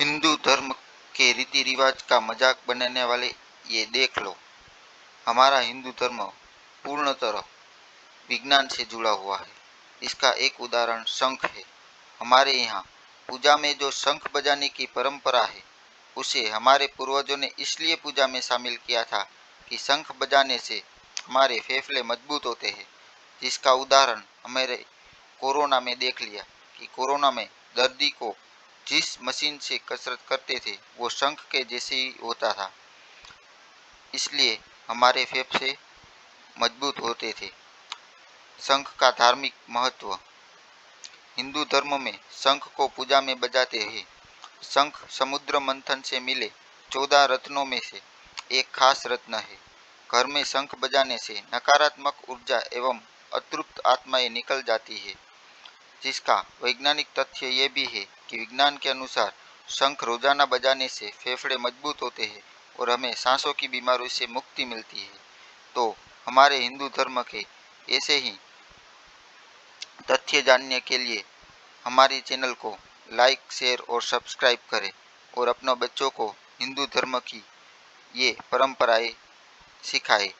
हिंदू धर्म के रीति रिवाज का मज़ाक बनाने वाले ये देख लो। हमारा हिंदू धर्म पूर्ण तरह विज्ञान से जुड़ा हुआ है। इसका एक उदाहरण शंख है। हमारे यहाँ पूजा में जो शंख बजाने की परंपरा है, उसे हमारे पूर्वजों ने इसलिए पूजा में शामिल किया था कि शंख बजाने से हमारे फेफड़े मज़बूत होते हैं। जिसका उदाहरण हमारे कोरोना में देख लिया कि कोरोना में दर्दी को जिस मशीन से कसरत करते थे, वो शंख के जैसे ही होता था। इसलिए हमारे फेफड़े मज़बूत होते थे। शंख का धार्मिक महत्व। हिंदू धर्म में शंख को पूजा में बजाते हैं शंख समुद्र मंथन से मिले चौदह रत्नों में से एक खास रत्न है। घर में शंख बजाने से नकारात्मक ऊर्जा एवं अतृप्त आत्माएँ निकल जाती है। जिसका वैज्ञानिक तथ्य ये भी है कि विज्ञान के अनुसार शंख रोज़ाना बजाने से फेफड़े मज़बूत होते हैं और हमें सांसों की बीमारियों से मुक्ति मिलती है। तो हमारे हिंदू धर्म के ऐसे ही तथ्य जानने के लिए हमारे चैनल को लाइक, शेयर और सब्सक्राइब करें और अपने बच्चों को हिंदू धर्म की ये परंपराएँ सिखाएँ।